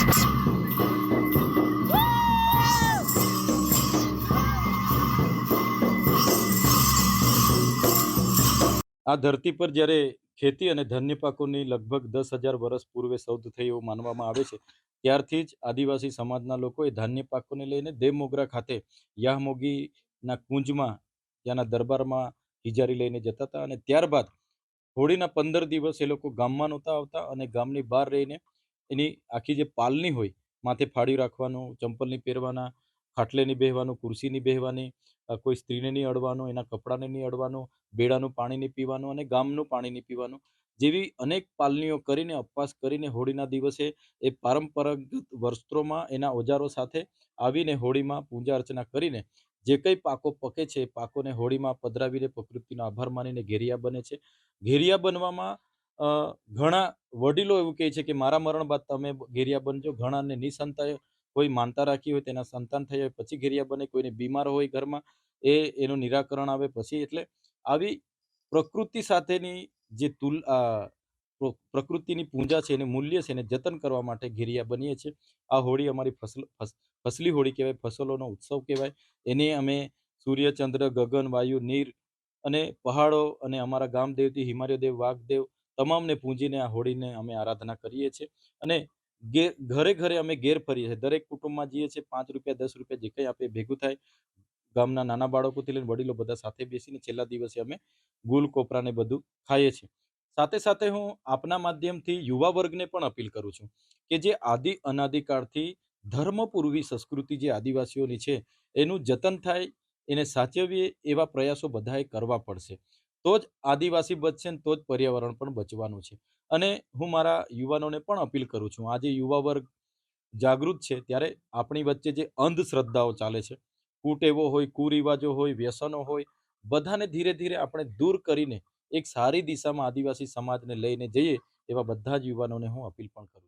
આ ધરતી પર જ્યારે ખેતી અને ધાન્ય પાકોની લગભગ દસ હજાર વર્ષ પૂર્વે શોધ થઈ એવું માનવામાં આવે છે, ત્યારથી જ આદિવાસી સમાજના લોકોએ ધાન્ય પાકોને લઈને દેવમોગરા ખાતે યાહમોગીના કુંજમાં ત્યાંના દરબારમાં હિજારી લઈને જતા હતા અને ત્યારબાદ હોળીના પંદર દિવસ એ લોકો ગામમાં નહોતા આવતા અને ગામની બહાર રહીને એની આખી જે પાલની હોય, માથે ફાડી રાખવાનું ચંપલ નહીં પહેરવાના ખાટલે નહીં બેહવાનું ખુરશી બેહવાની કોઈ સ્ત્રીને નહીં અડવાનું, એના કપડાને નહીં અડવાનું, બેડાનું પાણી નહીં પીવાનું અને ગામનું પાણી નહીં પીવાનું. જેવી અનેક પાલનીઓ કરીને, ઉપવાસ કરીને હોળીના દિવસે એ પરંપરાગત વસ્ત્રોમાં એના ઓજારો સાથે આવીને હોળીમાં પૂજા અર્ચના કરીને જે કંઈ પાકો પકે છે પાકોને હોળીમાં પધરાવીને પ્રકૃતિનો આભાર માનીને ઘેરિયા બને છે. ઘેરિયા બનવામાં ઘણા વડીલો એવું કહે છે કે, મારા મરણ બાદ તમે ઘેરિયા બનજો. ઘણાને નિસંતાએ કોઈ માનતા રાખી હોય, તેના સંતાન થઈ હોય, પછી ઘેરિયા બને, કોઈને બીમાર હોય ઘરમાં, એ એનું નિરાકરણ આવે પછી. એટલે આવી પ્રકૃતિ સાથેની જે તુલ પ્રકૃતિની પૂજા છે, એને મૂલ્ય છે, એને જતન કરવા માટે ઘેરિયા બનીએ છીએ. આ હોળી અમારી ફસલ ફસલી હોળી કહેવાય, ફસલોનો ઉત્સવ કહેવાય. એને અમે સૂર્ય, ચંદ્ર, ગગન, વાયુ, નીર અને પહાડો અને અમારા ગામ દેવતી હિમાલયદેવ વાઘદેવ તમામને પૂંજીને આ હોળીને અમે આરાધના કરીએ છીએ અને ઘરે ઘરે અમે ઘેર ફરીએ છીએ. દરેક કુટુંબમાં જઈએ છીએ, પાંચ રૂપિયા, દસ રૂપિયા જે કંઈ આપે ભેગું થાય. ગામના નાના બાળકોથી લઈને વડીલો બધા સાથે બેસીને છેલ્લા દિવસે અમે ગુલ કોપરાને બધું ખાઈએ છીએ. સાથે સાથે હું આપના માધ્યમથી યુવા વર્ગને પણ અપીલ કરું છું કે જે આદિ અનાદિકાળથી ધર્મપૂર્વી સંસ્કૃતિ જે આદિવાસીઓની છે, એનું જતન થાય, એને સાચવીએ એવા પ્રયાસો બધાએ કરવા પડશે. તો જ આદિવાસી બચશે ને તો જ પર્યાવરણ પણ બચવાનું છે. અને હું મારા યુવાનોને પણ અપીલ કરું છું, આજે યુવા વર્ગ જાગૃત છે ત્યારે આપણી વચ્ચે જે અંધશ્રદ્ધાઓ ચાલે છે કુટેવો હોય, કુરિવાજો હોય, વ્યસનો હોય, બધાને ધીરે ધીરે આપણે દૂર કરીને એક સારી દિશામાં આદિવાસી સમાજને લઈને જઈએ એવા બધા જ યુવાનોને હું અપીલ પણ કરું છું.